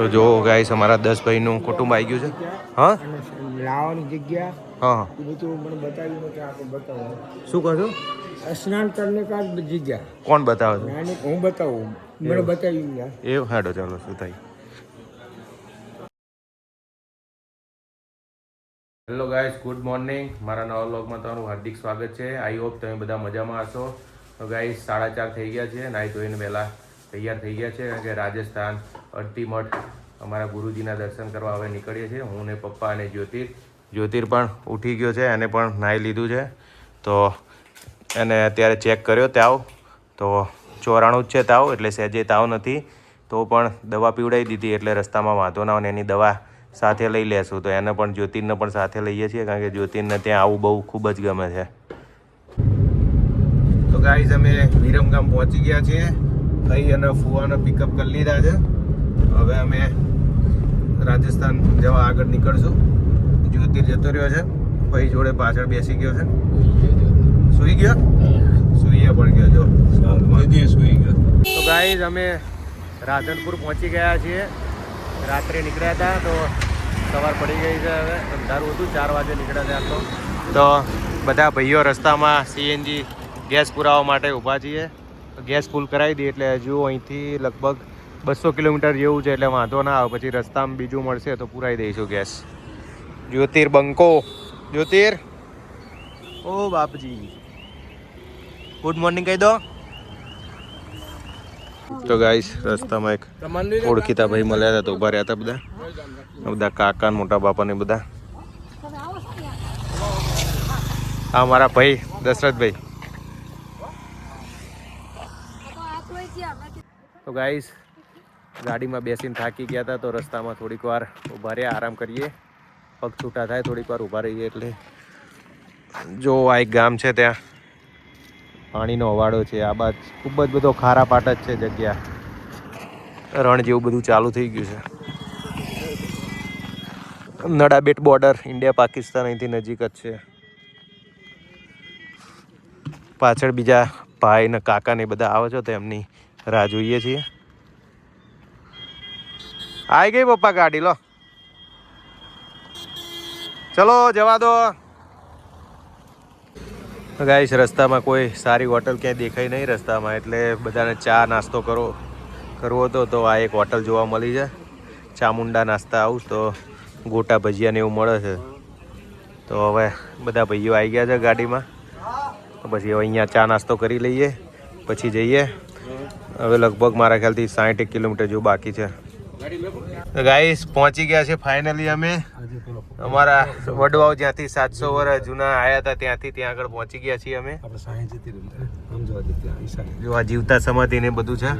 તો જો ગાઈસ અમારા દસ ભાઈનું કુટુંબ આવી ગયું છે. હા? લાવવાની જગ્યા હા બધું મને બતાવ્યું કે આપણે બતાવો. શું કહો છો? સ્નાન કરને કા જગ્યા. કોણ બતાવે છે? હું બતાવું. મને બતાવ્યું એ હાડો ચાલો શું થાય. હેલો ગાઈસ ગુડ મોર્નિંગ મારા નવા વ્લોગમાં તમારું હાર્દિક સ્વાગત છે. આઈ હોપ તમે બધા મજામાં હશો. તો ગાઈસ સાડા ચાર થઈ ગયા છે. નાહી ધોઈને વહેલા તૈયાર થઈ ગયા છે કે રાજસ્થાન અડતીમઠ અમારા ગુરુજીના દર્શન કરવા હવે નીકળીએ છીએ. હું ને પપ્પા અને જ્યોતિર. જ્યોતિર પણ ઉઠી ગયો છે, એને પણ નાહી લીધું છે. તો એને અત્યારે ચેક કર્યો તાવ. તો ચોરાણું જ છે તાવ, એટલે સહેજે તાવ નથી. તો પણ દવા પીવડાવી દીધી, એટલે રસ્તામાં વાંધો ના હોય એની દવા સાથે લઈ લેશું. તો એને પણ, જ્યોતિરને પણ સાથે લઈએ છીએ, કારણ કે જ્યોતિરને ત્યાં આવું બહુ ખૂબ જ ગમે છે. તો ગાઈઝ, અમે વિરમગામ પહોંચી ગયા છીએ. થઈ અને ફુવાને પિકઅપ કરી લીધા છે. હવે અમે રાજસ્થાન જવા આગળ નીકળશું. જ્યોતિર જતો રહ્યો છે. ભાઈ જોડે પાછળ બેસી ગયો છે. સુઈ ગયો? સુઈએ પણ ગયો જો. તો ગાઈઝ અમે રાધનપુર પહોંચી ગયા છીએ. રાત્રે નીકળ્યા હતા તો સવાર પડી ગઈ છે હવે. અંધારું હતું ચાર વાગે નીકળ્યા હતા તો બધા ભાઈઓ રસ્તામાં સીએનજી ગેસ પુરાવા માટે ઊભા છીએ. ગેસ ફૂલ કરાવી દઈએ એટલે હજુ અહીંથી લગભગ બસો કિલોમીટર જેવું છે એટલે વાંધો ના આવે. પછી રસ્તામાં બીજું મળશે તો પુરાવી દઈશું ગેસ. જ્યોતિર બંકો. જ્યોતિર? ઓ બાપજી. ગુડ મોર્નિંગ કહી દો. તો ગાઈસ રસ્તામાં એક ઓળખીતા ભાઈ મળ્યા હતા તો ઊભા રહ્યા હતા બધા. બધા કાકા મોટા બાપા ને બધા. આ મારા ભાઈ, દશરથભાઈ. તો ગાઈસ ગાડીમાં બેસીને થાકી ગયા હતા તો રસ્તામાં થોડીક વાર ઊભા રહ્યા, આરામ કરીએ. પગ છૂટા થાય, થોડીક વાર ઊભા રહીએ એટલે. જો આ એક ગામ છે ત્યાં. પાણીનો અવાડો છે, આ બાદ ખૂબ જ બધો ખારા પાટ જ છે જગ્યા. રણ જેવું બધું ચાલુ થઈ ગયું છે. નડાબેટ બોર્ડર ઇન્ડિયા પાકિસ્તાન અહીંથી નજીક જ છે. પાછળ બીજા ભાઈ ને કાકા ને બધા આવે છે તો એમની રાહ જોઈએ છીએ. આવી ગઈ પપ્પા ગાડી, લો. ચલો, જવા દો. ગાઈશ રસ્તામાં કોઈ સારી હોટલ ક્યાંય દેખાય નહીં રસ્તામાં, એટલે બધાને ચા નાસ્તો કરો, કરવો હતો, તો આ એક હોટલ જોવા મળી છે. ચામુંડા નાસ્તા આવું તો ગોટા ભજીયા ને એવું મળે છે. તો હવે બધા ભાઈઓ આવી ગયા છે ગાડીમાં. પછી હવે અહીંયા ચા નાસ્તો કરી લઈએ, પછી જઈએ. હવે લગભગ મારા ખ્યાલથી સાઠ એક કિલોમીટર જેવું બાકી છે. ગાઈસ પહોંચી ગયા છે ફાઇનલી અમે. અમારા વડવાઓ જ્યાંથી સાતસો વર્ષ જૂના આવ્યા હતા ત્યાંથી ત્યાં આગળ પહોંચી ગયા છીએ અમે. જો આ જીવતા સમાધિ ને બધું છે.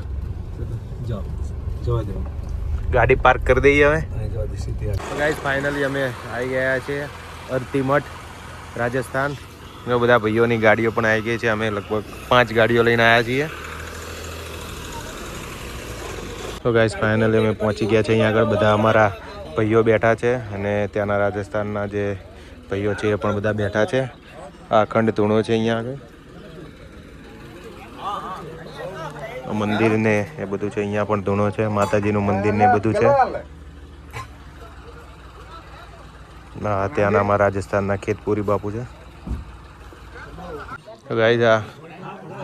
ગાડી પાર્ક કરી દઈએ હવે. ગાઈસ ફાઇનલી અમે આવી ગયા છે અરતી મઠ રાજસ્થાન. બધા ભાઈઓની ગાડીઓ પણ આવી ગઈ છે. અમે લગભગ પાંચ ગાડીઓ લઈને આવ્યા છીએ. તો ગાઈસ ફાઇનલી અમે પહોંચી ગયા છે અહીંયા આગળ બધા અમારા ભાઈઓ બેઠા છે અને ત્યાંના રાજસ્થાનના જે ભાઈઓ છે એ પણ બધા બેઠા છે. આ અખંડ ધૂણો છે અહીંયા આગળ. મંદિરને એ બધું છે, અહીંયા પણ ધૂણો છે, માતાજીનું મંદિર ને બધું છે. ના ત્યાંના અમારા રાજસ્થાનના ખેતપુરી બાપુ છે. ગાઈઝ આ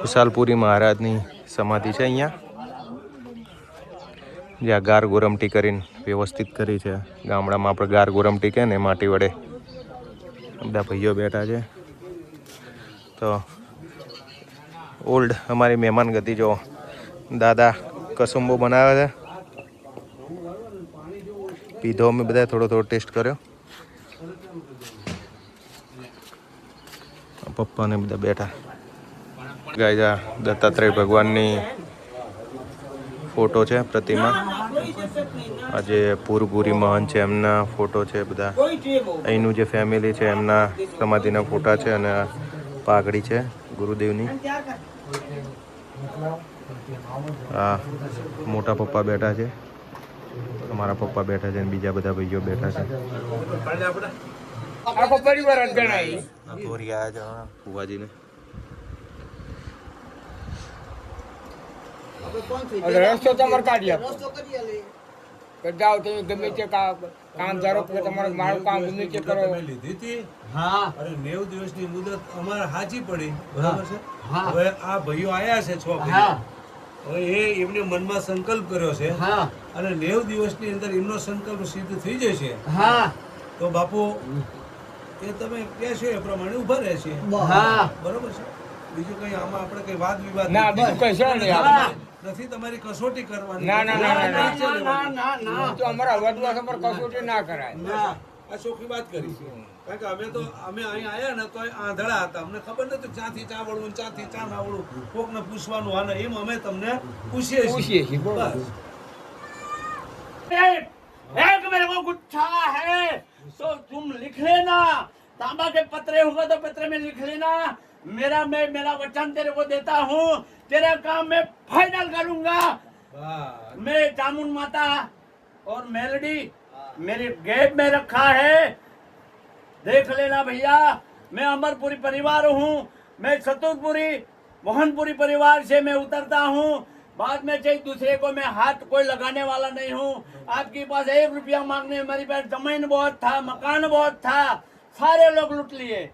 ખુશાલપુરી મહારાજની સમાધિ છે અહીંયા. જ્યાં ગાર ગોરમટી કરીને વ્યવસ્થિત કરી છે. ગામડામાં આપણે ગાર ગોરમટી કહે ને માટી વડે. બધા ભાઈઓ બેઠા છે. તો ઓલ્ડ અમારી મહેમાન ગતિ જો દાદા કસુંબો બનાવે છે. પીધો અમે બધા થોડો થોડો ટેસ્ટ કર્યો. પપ્પા ને બધા બેઠા. ગાય દત્તાત્રેય ભગવાનની ફોટો છે પ્રતિમા. આજે પૂરપુરી મહન છે એમના ફોટો છે બધા. અહીંનું જે ફેમિલી છે એમના સમાધિના ફોટા છે અને આ પાઘડી છે ગુરુદેવની. આ મોટા પપ્પા બેઠા છે. અમારા પપ્પા બેઠા છે અને બીજા બધા ભાઈઓ બેઠા છે. આખો પરિવાર જ ગણાય આ ધોરી આવ્યા છે ફુવાજીને રસ્તો તમારે કાઢી આપો. જાઓ તમે ગમે તે કામ ધારો કે તમારું મારું કામ ગમે તે કરો. લીધી હતી? હા. અરે નેવ દિવસની મુદત અમારે હાજી પડી. બરાબર છે? હવે આ ભાઈઓ આયા છે છ હા. ભાઈઓ હવે એ એમને મનમાં સંકલ્પ કર્યો છે. હા. અને નેવ દિવસની અંદર એમનો સંકલ્પ સિદ્ધ થઈ જશે. હા. તો બાપુ એ તમે કહેશો એ પ્રમાણે ઊભા રહેશે. હા. બરોબર છે? બીજું કઈ આમાં આપણે કઈ વાદ વિવાદ ના બીજું કઈ છે નહીં. નથી તમારી કસોટી કરવાની. ના ના ના ના ના. ના તો અમારા વડવા પર કસોટી ના કરાય. ના આ ચોખ્ખી વાત કરી કારણ કે અમે તો અમે અહીં આવ્યા ને તો આંધળા હતા. અમને ખબર નથી ચાથી ચા વળવું ચાથી ચા ના વળવું કોકને પૂછવાનું આને એમ અમે તમને પૂછીએ છીએ. બસ. એક મેરે કો ગુચ્છા હે. તો તુમ લિખ લેના તાંબા કે પતરે હોગા તો પતરે મે લિખ લેના मेरा मैं मेरा वचन तेरे को देता हूँ। तेरा काम मैं फाइनल करूँगा। मैं जामुन माता और मेलडी मेरे गेट में रखा है। देख लेना भैया मैं अमरपुरी परिवार हूँ। मैं चतुरपुरी मोहनपुरी परिवार से मैं उतरता हूँ। बाद में चाहे दूसरे को मैं हाथ कोई लगाने वाला नहीं हूँ। आपके पास एक रुपया मांगने मेरी पास ज़मीन बहुत था मकान बहुत था। सारे लोग लूट लिए।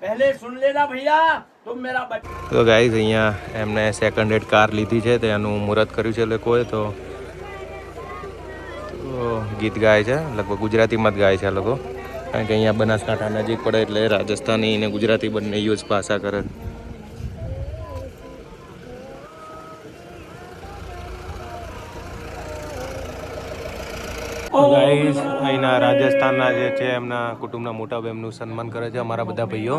પહેલે સુન લેના ભૈયા તું મેરા બચ્ચા તો ગાઈઝ, અહીંયા એમને સેકન્ડ હેડ કાર લીધી છે, તો એનું મુહૂર્ત કર્યું છે લોકોએ તો ગીત ગાય છે, લગભગ ગુજરાતીમાં જ ગાય છે લોકો. કારણ કે અહીંયા બનાસકાંઠા નજીક પડે એટલે રાજસ્થાની અને ગુજરાતી બંને યુઝ ભાષા કરે. ગાઈઝ અહીંના રાજસ્થાનના જે છે એમના કુટુંબના મોટા બહેનનું સન્માન કરે છે અમારા બધા ભાઈઓ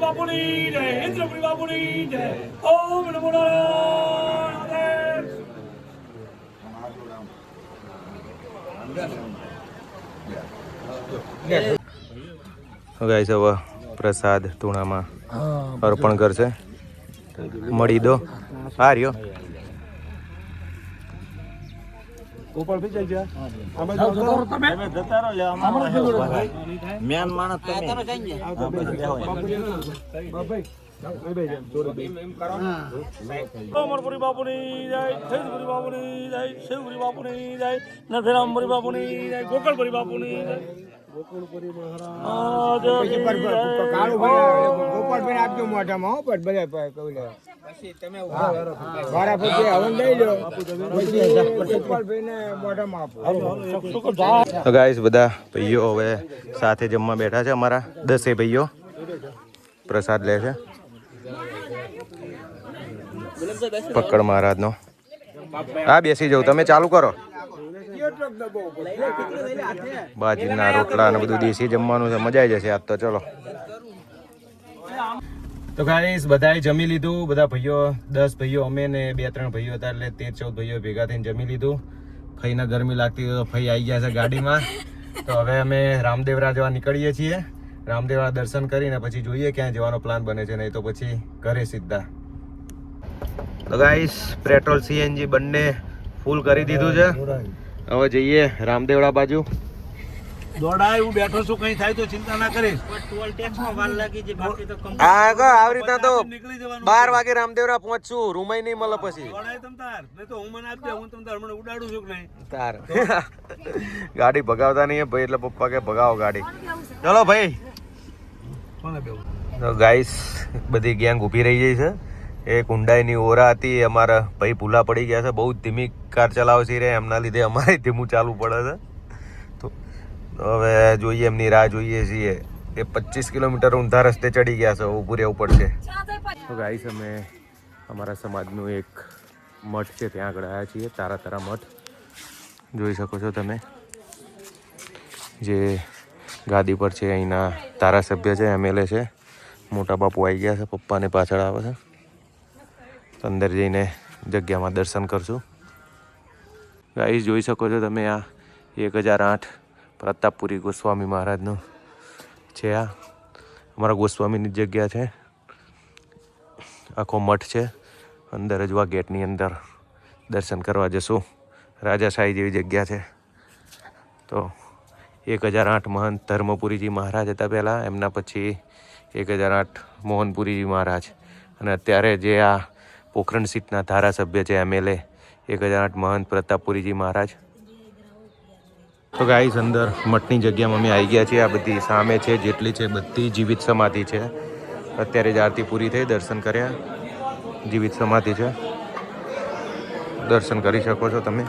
બાપુની જય હિન્દ્રપુરી બાપુની જય ઓમ નમો નારાયણ ગાય હવે પ્રસાદ તૂણામાં અર્પણ કરશે. મળી દો. આ રહ્યો. મેન માણસ અમરપુરી બાપુની જય ખેતપુરી બાપુની જય શિવપુરી બાપુની જય નથેરામપુરી બાપુની જય ગોકળપુરી બાપુની જય. મહારાજ. ગોપાલભાઈ આપજો મોઢામાં પણ બધા કહું લે. મારા પછી હવન લઈ લો. ગોપાલભાઈને મોઢામાં આપો. ગાઈસ બધા ભાઈઓ હવે સાથે જમવા બેઠા છે અમારા દસે ભાઈઓ. પ્રસાદ લે છે. પકડ મહારાજનો. હા, બેસી જાઉં તમે ચાલુ કરો. બાજરીના રોટલા અને બધું દેશી જમવાનું છે. મજા આવી જશે આજ તો. ચલો. તો ગાઈસ, બધાએ જમી લીધું. બધા ભાઈઓ, દસ ભાઈઓ, અમે ને બે ત્રણ ભાઈઓ હતા એટલે તેર ચૌદ ભાઈઓ ભેગા થઈને જમી લીધું. ફઈના ગરમી લાગતી તો ફઈ આવી ગયા છે ગાડીમાં. તો હવે અમે રામદેવરા જવા નીકળીએ છીએ. રામદેવરા દર્શન કરીને પછી જોઈએ ક્યાં જવાનો પ્લાન બને છે. નહીં તો પછી ઘરે સીધા. તો ગાઈસ પેટ્રોલ સીએનજી બંને ફૂલ કરી દીધું છે. હવે જઈએ રામદેવડા બાજુ. દોડાય હું બેઠો છું કઈ થાય તો ચિંતા ના કરીશ. આ કો તો બાર વાગે રામદેવરા પહોંચશું રૂમાઈ નહીં મળે પછી. દોડાય તમ તાર નહીં તો હું મને આપી દે હું તમ તાર મને ઉડાડું છું કે નહીં? તાર. ગાડી ભગાવતા નહીં ભાઈ એટલે પપ્પા કે ભગાવો ગાડી. ચલો ભાઈ. કોને બેવું? તો ગાઈસ બધી ગેંગ ઊભી રહી જાય છે. એક ઊંડાઈની ઓરા હતી, અમારા ભાઈ ભૂલા પડી ગયા છે, બહુ ધીમી કાર ચલાવે છે એમના લીધે અમારે ધીમું ચાલવું પડે છે. તો તો હવે જોઈએ, એમની રાહ જોઈએ છીએ. એ પચીસ કિલોમીટર ઊંધા રસ્તે ચડી ગયા છે, ઊભું રહેવું પડશે. તો ગાઈસ અમે અમારા સમાજનું એક મઠ છે, ત્યાં આગળ આવ્યા છીએ, તારા તારા મઠ. જોઈ શકો છો તમે. જે ગાદી પર છે, અહીંના ધારાસભ્ય છે એમએલએ છે. મોટા બાપુ આવી ગયા છે, પપ્પાને પાછળ આવે છે. અંદર જઈને જગ્યામાં દર્શન કરશું. ગાઈસ જોઈ શકો છો તમે આ એક હજાર આઠ પ્રતાપપુરી ગોસ્વામી મહારાજનું છે આ. અમારા ગોસ્વામીની જગ્યા છે. આખો મઠ છે. અંદર જ ગેટની અંદર દર્શન કરવા જશું. રાજાશાહી જેવી જગ્યા છે. તો એક હજાર આઠ મહંત ધર્મપુરીજી મહારાજ હતા પહેલાં. એમના પછી એક હજાર આઠ મોહનપુરીજી મહારાજ. અને અત્યારે જે આ પોખરણ સીટના ધારાસભ્ય છે એમએલએ હજાર આઠ મહંત પ્રતાપપુરીજી મહારાજ. તો ગાઈસ, અંદર મઠની જગ્યામાં અમે આવી ગયા છીએ આ બધી સામે છે, જેટલી છે બધી જીવિત સમાધિ છે. અત્યારે જ આરતી પૂરી થઈ, દર્શન કર્યા. જીવિત સમાધિ છે. દર્શન કરી શકો છો તમે.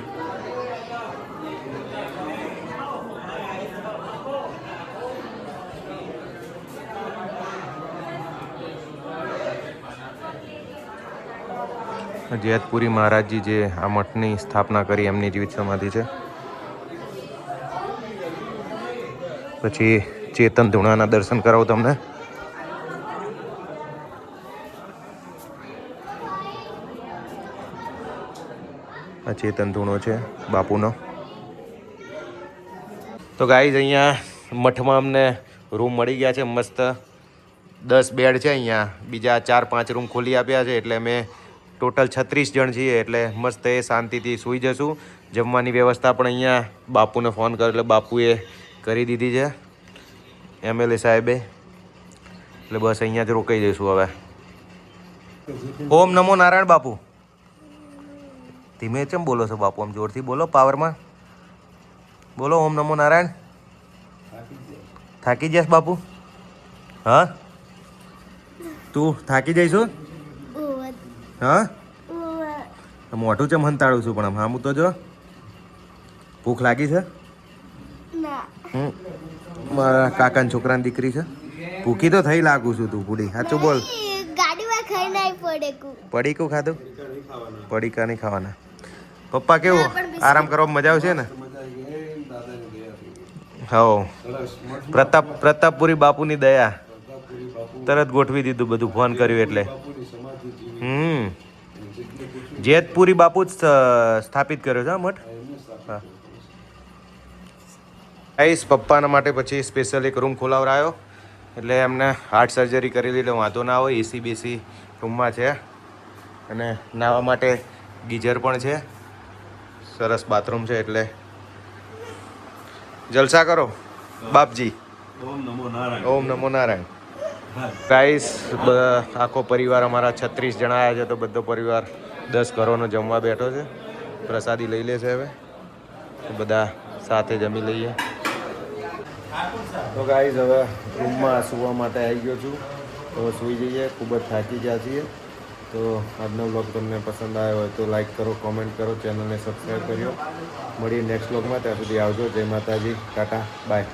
જેતપુરી મહારાજજી જે આ મઠની સ્થાપના કરી એમની જીવિત સમાધિ છે. પછી ચેતન ધૂણાના દર્શન કરાવું તમને. આ ચેતન ધૂણો છે, બાપુનો. તો ગાઈઝ, અહીંયા મઠમાં અમને રૂમ મળી ગયા છે, મસ્ત દસ બેડ છે અહીંયા. બીજા ચાર પાંચ રૂમ ખોલી આપ્યા છે, એટલે અમે ટોટલ છત્રીસ જણ છીએ એટલે મસ્ત એ શાંતિથી સૂઈ જશું. જમવાની વ્યવસ્થા પણ અહીંયા બાપુને ફોન કર્યો એટલે બાપુએ કરી દીધી છે. એમએલએ સાહેબે. એટલે બસ અહીંયા જ રોકાઈ જઈશું હવે. ઓમ નમો નારાયણ બાપુ. ધીમે કેમ બોલો છો બાપુ? આમ જોરથી બોલો, પાવરમાં. બોલો, ઓમ નમો નારાયણ. થાકી જઈશ બાપુ? હા? તું થાકી જઈશું હા? મોઢું ચમ હંતાડું છું પણ આમ તો જો. ભૂખ લાગી છે? મારા કાકાના છોકરાની દીકરી છે. ભૂખી તો થઈ લાગુ છું તું પૂડી સાચું બોલ. પડીકું ખાધું? પડીકા નહીં ખાવાના. પપ્પા કેવું? આરામ કરવામાં મજા આવશે ને? હો પ્રતાપ પ્રતાપપુરી બાપુની દયા. તરત ગોઠવી દીધું બધું ફોન કર્યું એટલે. હમ. જેતપુરી બાપુ જ સ્થાપિત કર્યો છે મઠ? હા. આઈશ પપ્પાના માટે પછી સ્પેશિયલ એક રૂમ ખોલાવરાયો એટલે એમને હાર્ટ સર્જરી કરેલી એટલે વાંધો ના હોય એસી બેસી રૂમમાં છે. અને નાહવા માટે ગીઝર પણ છે. સરસ બાથરૂમ છે એટલે જલસા કરો. બાપજી. ઓમ નમો નારાયણ. ઓમ નમો નારાયણ. ગાઈસ આખો પરિવાર અમારા છત્રીસ જણા આવ્યા છે, તો બધો પરિવાર દસ ઘરોનો જમવા બેઠો છે. પ્રસાદી લઈ લે છે હવે. બધા સાથે જમી લઈએ. તો ગાઈસ, હવે રૂમમાં સૂવા માટે આવી ગયો છું. તો સૂઈ જઈએ, ખૂબ જ થાકી ગયા છીએ. તો આજનો બ્લોગ તમને પસંદ આવ્યો હોય તો લાઈક કરો કોમેન્ટ કરો ચેનલને સબસ્ક્રાઈબ કર્યો. મળીએ નેક્સ્ટ બ્લોગમાં ત્યાં સુધી આવજો. જય માતાજી, ટાટા બાય